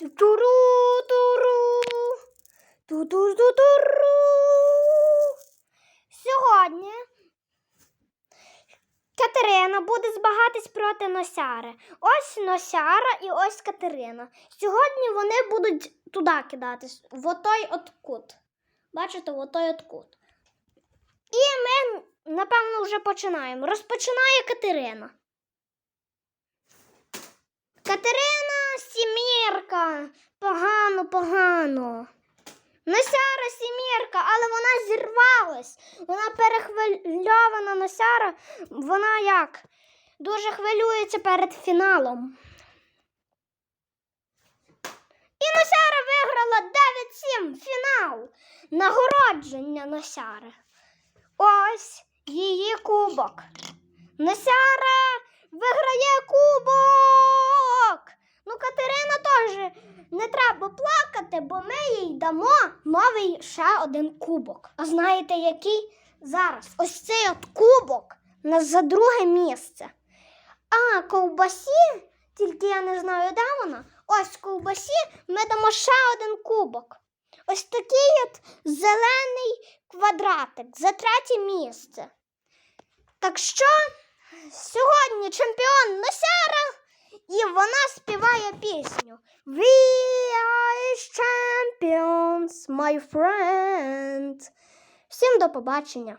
Туру, туру, ту-ту-ту-туру. Сьогодні Катерина буде збагатись проти Носяри. Ось Носяра і ось Катерина. Сьогодні вони будуть туди кидатись, в отой от кут. Бачите, в отой от кут. І ми, напевно, вже починаємо. Розпочинає Катерина. Катерина сімірка. Погано, погано. Носяра сімірка, але вона зірвалась. Вона перехвильована Носяра. Вона як? Дуже хвилюється перед фіналом. І Носяра виграла 9-7 фінал. Нагородження Носяри. Ось її кубок. Носяра виграє кубок. Не треба плакати, бо ми їй дамо новий ще один кубок. А знаєте який? Зараз ось цей от кубок на за друге місце. А ковбасі, тільки я не знаю, де вона. Ось ковбасі ми дамо ще один кубок. Ось такий от зелений квадратик за третє місце. Так що сьогодні чемпіон Носяра, співає пісню We are champions, my friend. Всім до побачення.